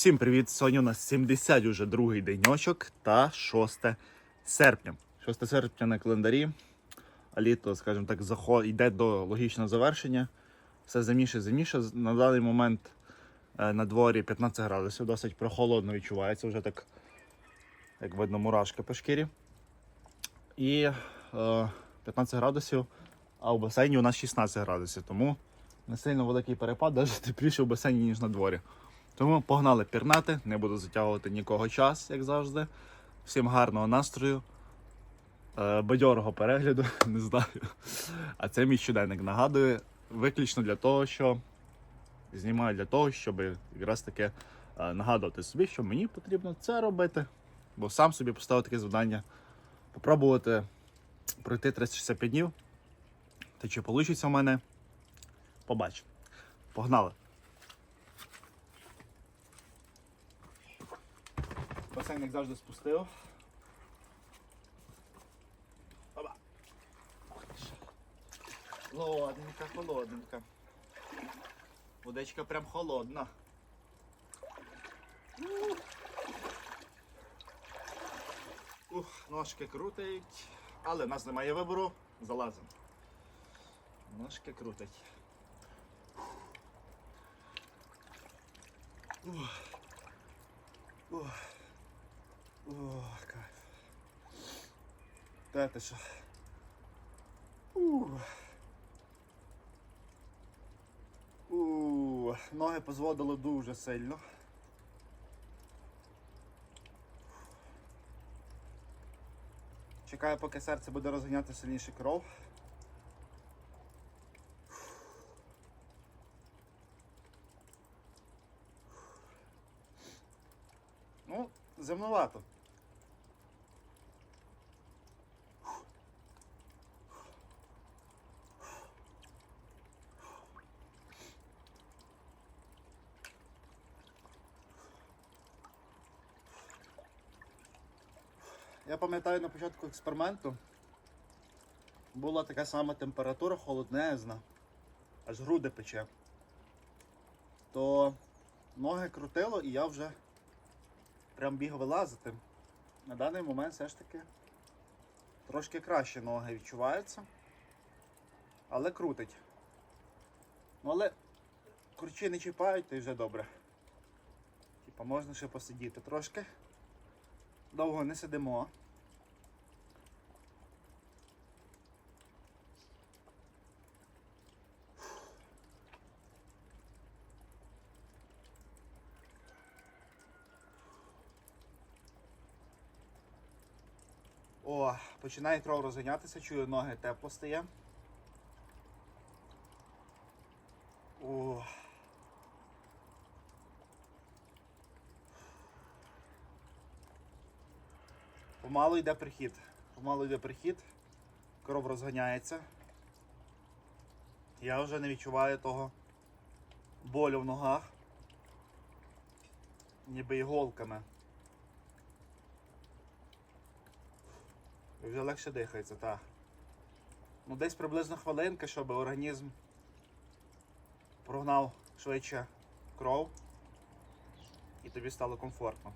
Всім привіт! Сьогодні у нас 70 уже другий деньочок та 6 серпня. 6 серпня на календарі, а літо, скажімо так, заход... йде до логічного завершення. Все заміше, заміше. На даний момент е, на дворі 15 градусів, досить прохолодно відчувається, вже так, як видно, мурашки по шкірі. І е, 15 градусів, а в басейні у нас 16 градусів, тому не сильно великий перепад, навіть тепліше в басейні, ніж на дворі. Тому погнали пірнати, не буду затягувати нікого час, як завжди. Всім гарного настрою, е, бадьорого перегляду, не знаю. А це мій щоденник. Нагадую, виключно для того, що знімаю для того, щоб якраз таки е, нагадувати собі, що мені потрібно це робити. Бо сам собі поставив таке завдання. Попробувати пройти 365 днів. Та чи вийде в мене? Побачимо. Погнали! Басейн, як завжди, спустив. Ж. Холодненька, холодненька. Водичка прям холодна. Ух, ножки крутить, але в нас немає вибору, залазимо. Ножки крутить. Ух. Ух. О, кайф. Та ти що? Ух. Ух. Ноги позводили дуже сильно. Чекаю, поки серце буде розганяти сильніше кров. Ну, земновато. Я пам'ятаю на початку експерименту була така сама температура холоднезна, аж груди пече. То ноги крутило і я вже прям біг вилазити. На даний момент все ж таки трошки краще ноги відчуваються, але крутить. Ну але курчі не чіпають, то й вже добре. Типа можна ще посидіти трошки. Довго не сидимо. О, починає кров розганятися, чую, ноги тепло стає. О. Помалу йде прихід. Помалу йде прихід, кров розганяється. Я вже не відчуваю того болю в ногах, ніби іголками. Вже легше дихається, так. Ну десь приблизно хвилинка, щоб організм прогнав швидше кров і тобі стало комфортно.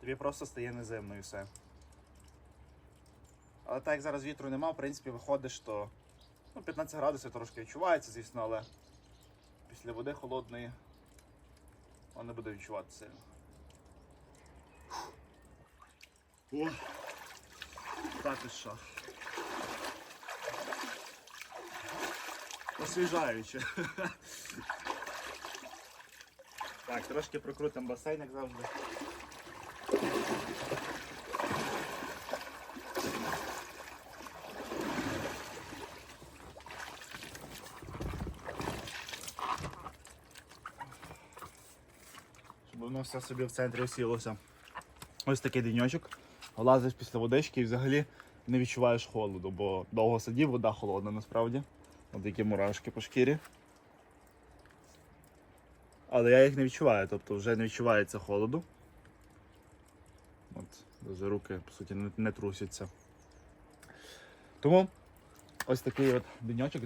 Тобі просто стає неземно і все. Але так як зараз вітру нема, в принципі, виходиш, то ну, 15 градусів трошки відчувається, звісно, але після води холодної воно не буде відчувати сильно. О, так і що. Освіжаюче. Так, трошки прокрутимо басейн, як завжди. Воно все собі в центрі осілося. Ось такий денечок. Лазиш після водички і взагалі не відчуваєш холоду, бо довго сидів, вода холодна насправді. Ось такі мурашки по шкірі. Але я їх не відчуваю, тобто вже не відчувається холоду. От, навіть руки, по суті, не, не трусяться. Тому ось такий от денечок.